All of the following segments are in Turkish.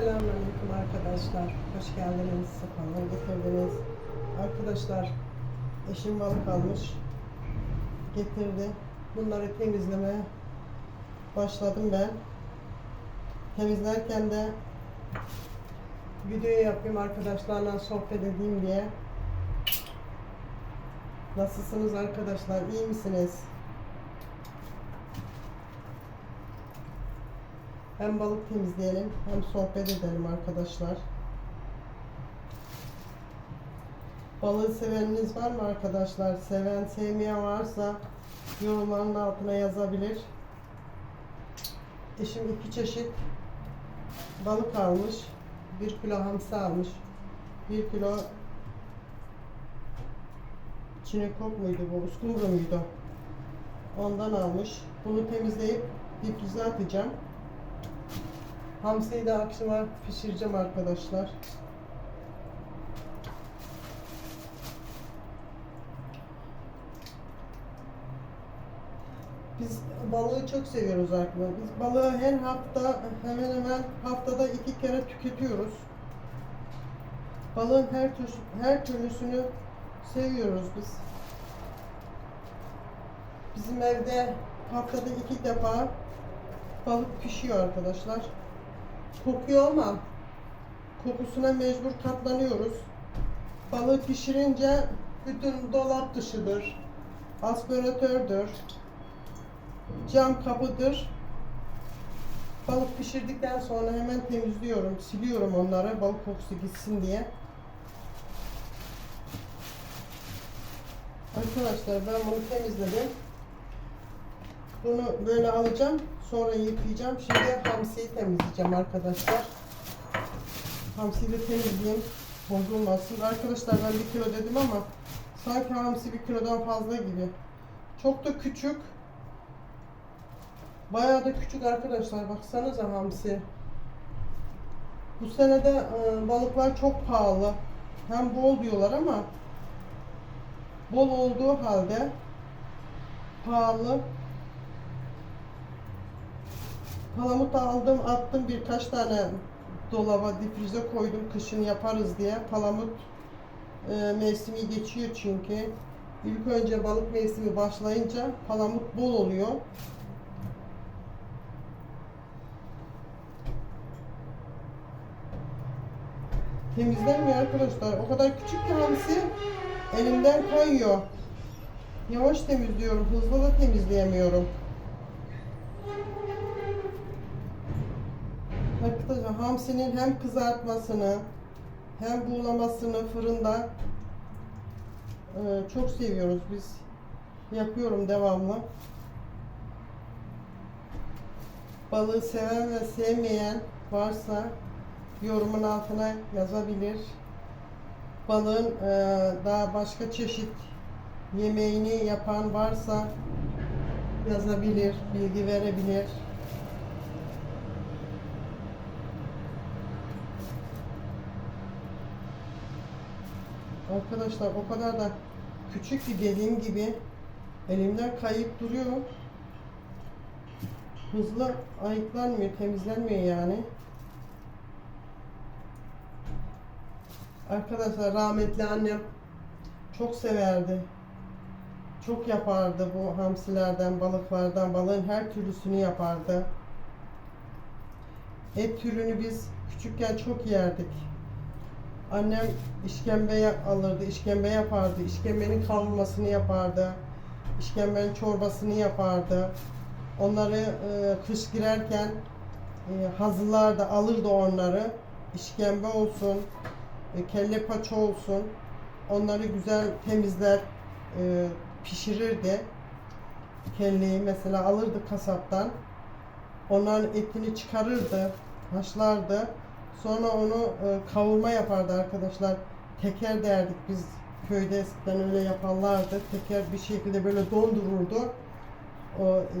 Selamünaleyküm arkadaşlar. Hoş geldiniz. Sefalar getirdiniz. Arkadaşlar eşim balık almış. Getirdi. Bunları temizlemeye başladım ben. Temizlerken de video yapayım arkadaşlarla sohbet edeyim diye. Nasılsınız arkadaşlar? İyi misiniz? Hem balık temizleyelim hem sohbet edelim arkadaşlar. Balığı seveniniz var mı arkadaşlar? Seven, sevmeyen varsa yorumların altına yazabilir. Eşim iki çeşit balık almış. Bir kilo hamsi almış. Bir kilo çinekop muydu bu? Uskumru muydu? Ondan almış. Bunu temizleyip difrize atacağım. Hamsiyi de akşama pişireceğim arkadaşlar. Biz balığı çok seviyoruz arkadaşlar. Biz balığı her hafta hemen hemen haftada iki kere tüketiyoruz. Balığın her türlü, her türlüsünü seviyoruz biz. Bizim evde haftada iki defa balık pişiyor arkadaşlar. Kokuyor ama kokusuna mecbur katlanıyoruz. Balığı pişirince bütün dolap dışıdır, aspiratördür, cam kapıdır. Balık pişirdikten sonra hemen temizliyorum, siliyorum onları balık kokusu gitsin diye. Arkadaşlar ben bunu temizledim. Bunu böyle alacağım. Sonra yıkayacağım. Şimdi hamsiyi temizleyeceğim arkadaşlar. Hamsiyi de temizleyeyim. Bozulmasın. Arkadaşlar ben bir kilo dedim ama sanki hamsi bir kilodan fazla gibi. Çok da küçük. Bayağı da küçük arkadaşlar. Baksanıza hamsi. Bu senede e, balıklar çok pahalı. Hem bol diyorlar ama bol olduğu halde pahalı. Palamut aldım, attım birkaç tane dolaba, difrize koydum kışın yaparız diye. Palamut e, mevsimi geçiyor çünkü. İlk önce balık mevsimi başlayınca palamut bol oluyor. Temizlenmiyor arkadaşlar. O kadar küçük ki hamsi elimden kayıyor. Yavaş temizliyorum, hızlı da temizleyemiyorum. Arkadaşlar hamsinin hem kızartmasını hem buğulamasını fırında e, çok seviyoruz biz. Yapıyorum devamlı. Balığı seven ve sevmeyen varsa yorumun altına yazabilir. Balığın e, daha başka çeşit yemeğini yapan varsa yazabilir, bilgi verebilir. Arkadaşlar o kadar da küçük ki dediğim gibi elimden kayıp duruyor. Hızlı ayıklanmıyor, temizlenmiyor yani. Arkadaşlar rahmetli annem çok severdi. Çok yapardı bu hamsilerden, balıklardan, balığın her türlüsünü yapardı. Et türünü biz küçükken çok yerdik. Annem işkembe alırdı, işkembe yapardı, işkembenin kavrulmasını yapardı, işkembenin çorbasını yapardı. Onları e, kış girerken e, hazırlardı, alırdı onları. İşkembe olsun, e, kelle paça olsun. Onları güzel temizler, e, pişirirdi. Kelleyi mesela alırdı kasaptan. Onların etini çıkarırdı, haşlardı. Sonra onu e, kavurma yapardı arkadaşlar. Teker derdik biz köyde eskiden öyle yaparlardı. Teker bir şekilde böyle dondururdu o e,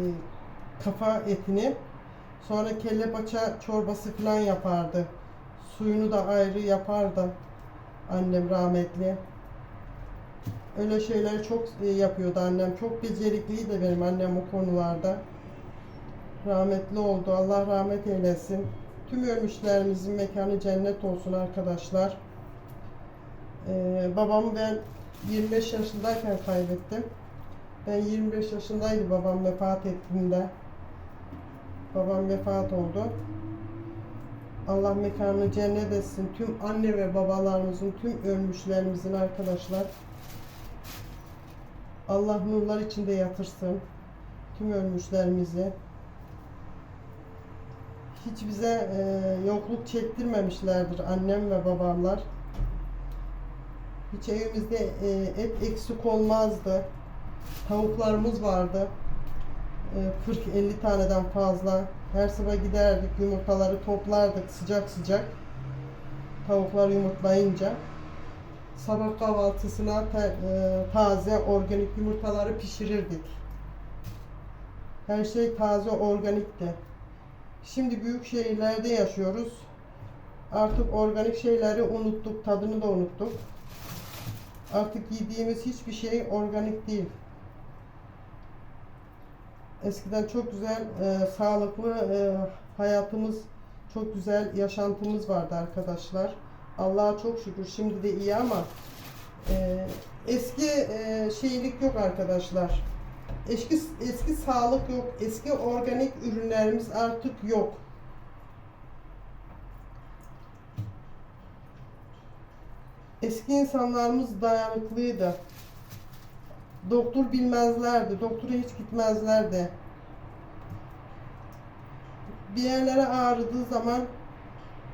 kafa etini. Sonra kelle paça çorbası falan yapardı. Suyunu da ayrı yapardı annem rahmetli. Öyle şeyler çok e, yapıyordu annem. Çok becerikliydi benim annem o konularda. Rahmetli oldu. Allah rahmet eylesin. Tüm ölmüşlerimizin mekanı cennet olsun arkadaşlar. Ee, babamı ben 25 yaşındayken kaybettim. Ben 25 yaşındaydı babam vefat ettiğinde. Babam vefat oldu. Allah mekanını cennet etsin. Tüm anne ve babalarımızın, tüm ölmüşlerimizin arkadaşlar. Allah nurlar içinde yatırsın. Tüm ölmüşlerimizi. Hiç bize e, yokluk çektirmemişlerdir annem ve babamlar. Hiç evimizde e, et eksik olmazdı. Tavuklarımız vardı. E, 40-50 taneden fazla. Her sabah giderdik yumurtaları toplardık sıcak sıcak. Tavuklar yumurtlayınca. Sabah kahvaltısına te- e, taze organik yumurtaları pişirirdik. Her şey taze organikti. Şimdi büyük şehirlerde yaşıyoruz. Artık organik şeyleri unuttuk, tadını da unuttuk. Artık yediğimiz hiçbir şey organik değil. Eskiden çok güzel, e, sağlıklı e, hayatımız, çok güzel yaşantımız vardı arkadaşlar. Allah'a çok şükür şimdi de iyi ama e, eski e, şeylik yok arkadaşlar. Eski eski sağlık yok, eski organik ürünlerimiz artık yok. Eski insanlarımız dayanıklıydı. Doktor bilmezlerdi, doktora hiç gitmezlerdi. Bir yerlere ağrıdığı zaman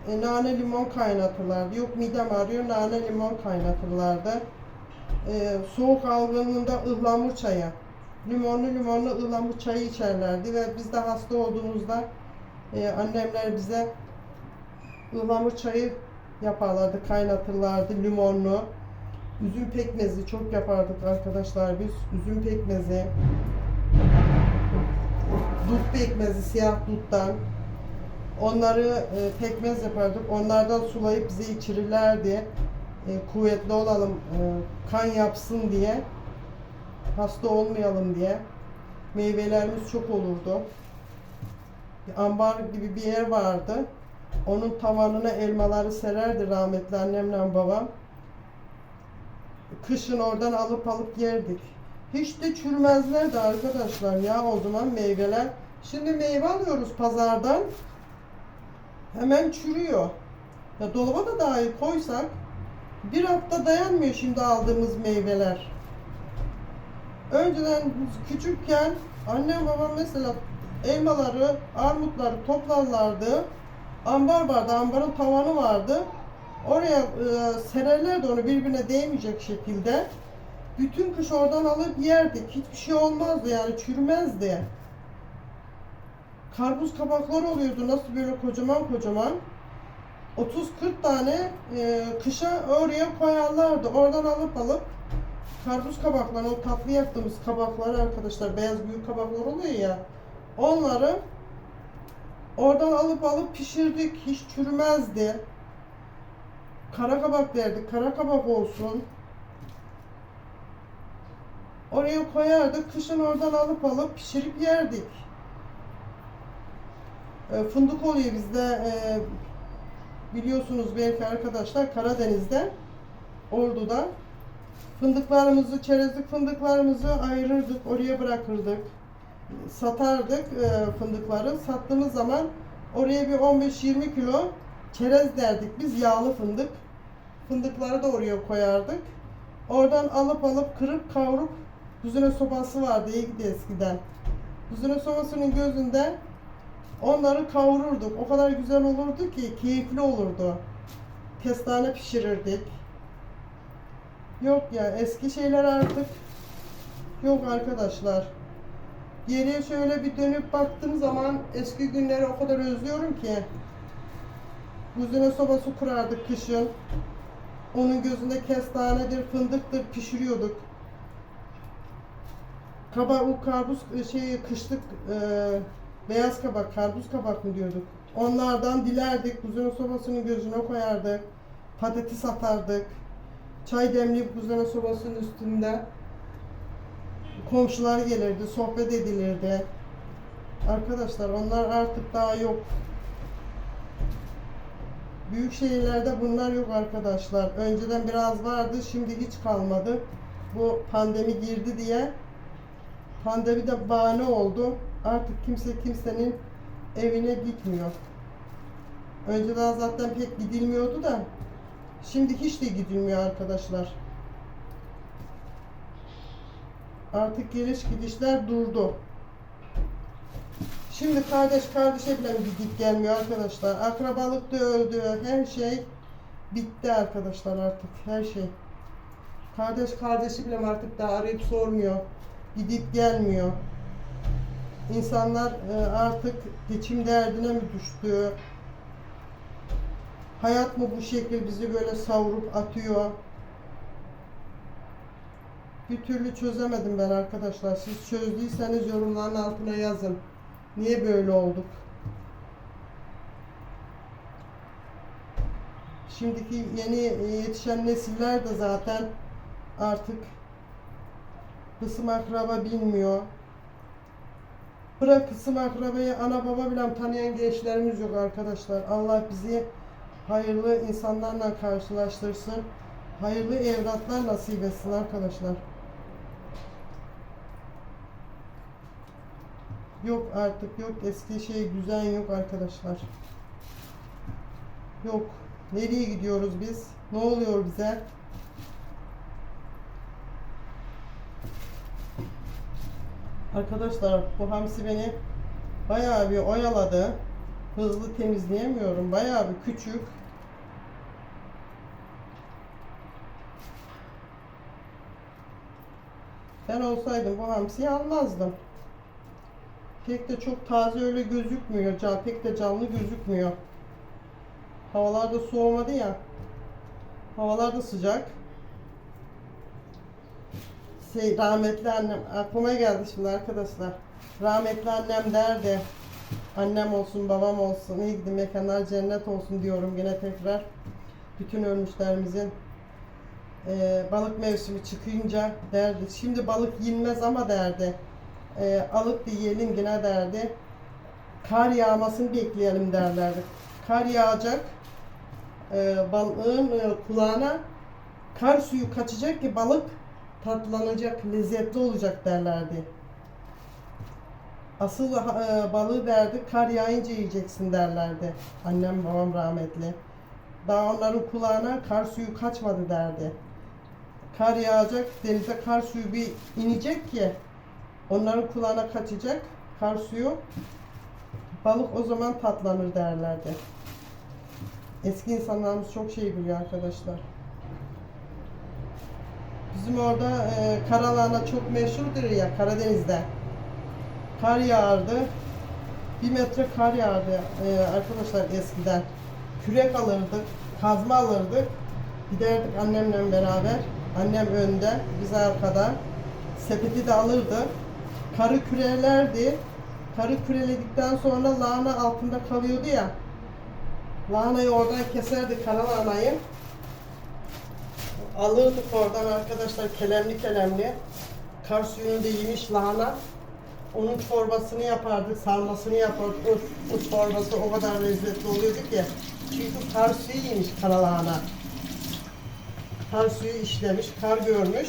e, nane limon kaynatırlardı. Yok midem ağrıyor, nane limon kaynatırlardı. E, soğuk algınlığında ıhlamur çayı, limonlu limonlu ıhlamur çayı içerlerdi ve biz de hasta olduğumuzda e, annemler bize ıhlamur çayı yaparlardı, kaynatırlardı limonlu. Üzüm pekmezi çok yapardık arkadaşlar biz. Üzüm pekmezi. Dut pekmezi siyah duttan. Onları e, pekmez yapardık. Onlardan sulayıp bize içirirlerdi. E, kuvvetli olalım, e, kan yapsın diye. Hasta olmayalım diye. Meyvelerimiz çok olurdu. Bir ambar gibi bir yer vardı. Onun tavanına elmaları sererdi rahmetli annemle babam. Kışın oradan alıp alıp yerdik. Hiç de çürümezlerdi arkadaşlar ya o zaman meyveler. Şimdi meyve alıyoruz pazardan. Hemen çürüyor. Ya dolaba da dahi koysak bir hafta dayanmıyor şimdi aldığımız meyveler. Önceden küçükken annem babam mesela elmaları, armutları toplarlardı. Ambar vardı, ambarın tavanı vardı. Oraya e, sererlerdi onu birbirine değmeyecek şekilde. Bütün kış oradan alıp yerdik. Hiçbir şey olmazdı yani çürümezdi. Karpuz kabakları oluyordu nasıl böyle kocaman kocaman. 30-40 tane e, kışa oraya koyarlardı. Oradan alıp alıp karpuz kabaklarını, o tatlı yaptığımız kabakları arkadaşlar, beyaz büyük kabaklar oluyor ya. Onları oradan alıp alıp pişirdik. Hiç çürümezdi. Kara kabak derdik. Kara kabak olsun. Oraya koyardık. Kışın oradan alıp alıp pişirip yerdik. E, fındık oluyor bizde. E, biliyorsunuz belki arkadaşlar Karadeniz'de, Ordu'da fındıklarımızı, çerezlik fındıklarımızı ayırırdık, oraya bırakırdık. Satardık e, fındıkları. Sattığımız zaman oraya bir 15-20 kilo çerez derdik biz, yağlı fındık. Fındıkları da oraya koyardık. Oradan alıp alıp kırıp kavurup Kuzine sobası vardı iyiydi eskiden. Kuzine sobasının gözünde onları kavururduk. O kadar güzel olurdu ki keyifli olurdu. Kestane pişirirdik. Yok ya eski şeyler artık yok arkadaşlar. Geriye şöyle bir dönüp baktığım zaman eski günleri o kadar özlüyorum ki. Kuzine sobası kurardık kışın. Onun gözünde kestanedir, fındıktır pişiriyorduk. Kabak, karpuz şey kışlık e, beyaz kabak, karpuz kabak mı diyorduk. Onlardan dilerdik, kuzene sobasının gözüne koyardık. Patates atardık. Çay demleyip kuzene sobasının üstünde. Komşular gelirdi, sohbet edilirdi. Arkadaşlar onlar artık daha yok. Büyük şehirlerde bunlar yok arkadaşlar. Önceden biraz vardı, şimdi hiç kalmadı. Bu pandemi girdi diye pandemi de bahane oldu. Artık kimse kimsenin evine gitmiyor. Önceden zaten pek gidilmiyordu da şimdi hiç de gidilmiyor arkadaşlar. Artık geliş gidişler durdu. Şimdi kardeş kardeşe bile gidip gelmiyor arkadaşlar. Akrabalık da öldü. Her şey bitti arkadaşlar artık. Her şey. Kardeş kardeşi bile artık daha arayıp sormuyor. Gidip gelmiyor. İnsanlar e, artık geçim derdine mi düştü? Hayat mı bu şekil bizi böyle savurup atıyor? Bir türlü çözemedim ben arkadaşlar. Siz çözdüyseniz yorumların altına yazın. Niye böyle olduk? Şimdiki yeni yetişen nesiller de zaten artık kısım akraba bilmiyor. Bırak kısım akrabayı ana baba bile tanıyan gençlerimiz yok arkadaşlar. Allah bizi hayırlı insanlarla karşılaştırsın. Hayırlı evlatlar nasip etsin arkadaşlar. Yok artık yok eski şey düzen yok arkadaşlar. Yok. Nereye gidiyoruz biz? Ne oluyor bize? Arkadaşlar bu hamsi beni bayağı bir oyaladı. Hızlı temizleyemiyorum. Bayağı bir küçük. Ben olsaydım bu hamsiyi almazdım. Pek de çok taze öyle gözükmüyor. Pek de canlı gözükmüyor. Havalar da soğumadı ya. Havalar da sıcak. Şey, rahmetli annem, aklıma geldi şimdi arkadaşlar. Rahmetli annem derdi. Annem olsun, babam olsun, iyi mekanlar cennet olsun diyorum yine tekrar. Bütün ölmüşlerimizin e, balık mevsimi çıkınca derdi. Şimdi balık yenmez ama derdi. E, alıp yiyelim yine derdi. Kar yağmasını bekleyelim derlerdi. Kar yağacak. E, balığın e, kulağına kar suyu kaçacak ki balık tatlanacak, lezzetli olacak derlerdi. Asıl e, balığı derdi kar yağınca yiyeceksin derlerdi. Annem babam rahmetli. Daha onların kulağına kar suyu kaçmadı derdi. Kar yağacak, denize kar suyu bir inecek ki onların kulağına kaçacak kar suyu. Balık o zaman tatlanır derlerdi. Eski insanlarımız çok şey biliyor arkadaşlar. Bizim orada e, karalahana çok meşhurdur ya Karadeniz'de. Kar yağardı. Bir metre kar yağardı e, arkadaşlar eskiden. Kürek alırdık, kazma alırdık. Giderdik annemle beraber. Annem önde, biz arkada. Sepeti de alırdı. Karı kürelerdi. Karı küreledikten sonra lahana altında kalıyordu ya. Lahanayı oradan keserdik karalahanayı. Alırdık oradan arkadaşlar kelemli kelemli. Kar suyunu da yemiş lahana. Onun çorbasını yapardık, sarmasını yapardık. O, o çorbası o kadar lezzetli oluyordu ki. Çünkü kar suyu yemiş karalahana. Kar suyu işlemiş, kar görmüş.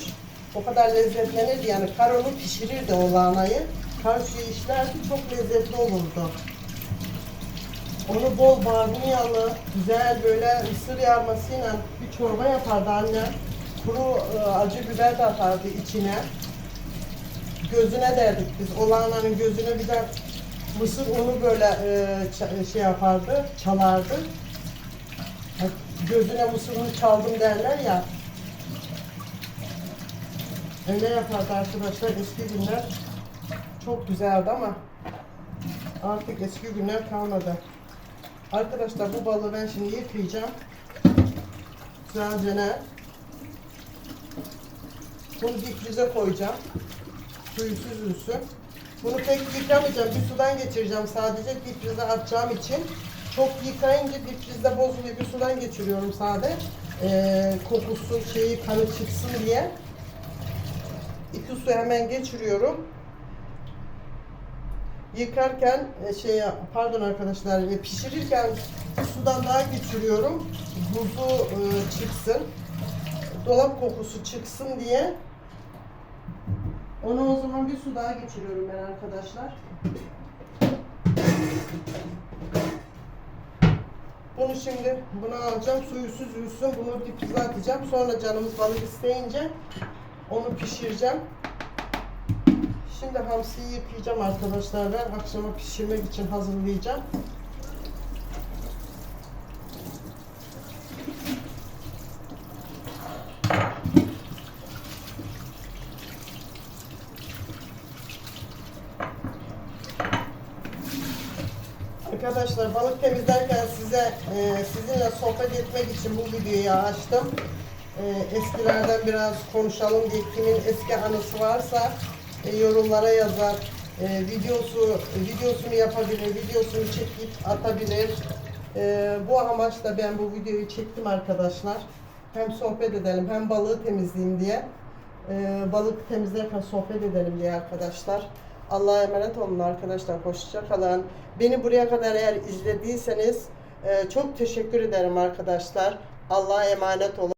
O kadar lezzetlenirdi yani. Kar onu pişirirdi o lahanayı. Kar suyu işlerdi, çok lezzetli olurdu. Onu bol barbunyalı, güzel böyle mısır yarmasıyla bir çorba yapardı anne. Kuru e, acı biber de atardı içine. Gözüne derdik biz. O lahananın gözüne bir de mısır unu böyle e, şey yapardı, çalardı. Gözüne mısır unu çaldım derler ya. Öyle yapardı arkadaşlar eski günler. Çok güzeldi ama artık eski günler kalmadı. Arkadaşlar bu balığı ben şimdi yıkayacağım. Güzelce ne? Bunu difrize koyacağım. Suyu süzülsün. Bunu pek yıkamayacağım. Bir sudan geçireceğim sadece difrize atacağım için. Çok yıkayınca difrizde bozuluyor. Bir sudan geçiriyorum sade. Ee, kokusu şeyi kanı çıksın diye. İki su hemen geçiriyorum. yıkarken e, şey pardon arkadaşlar e, pişirirken sudan daha geçiriyorum. Buzu e, çıksın. Dolap kokusu çıksın diye. Onu o zaman bir su daha geçiriyorum ben arkadaşlar. Bunu şimdi bunu alacağım. Suyu süzülsün. Bunu dipize atacağım. Sonra canımız balık isteyince onu pişireceğim. Şimdi hamsiyi yıkayacağım arkadaşlar. Ben akşama pişirmek için hazırlayacağım. Arkadaşlar balık temizlerken size e, sizinle sohbet etmek için bu videoyu açtım. E, eskilerden biraz konuşalım diye kimin eski anısı varsa e, yorumlara yazar. E, videosu videosunu yapabilir, videosunu çekip atabilir. E, bu amaçla ben bu videoyu çektim arkadaşlar. Hem sohbet edelim hem balığı temizleyeyim diye. E, balık temizlerken sohbet edelim diye arkadaşlar. Allah'a emanet olun arkadaşlar. Hoşça kalın. Beni buraya kadar eğer izlediyseniz e, çok teşekkür ederim arkadaşlar. Allah'a emanet olun.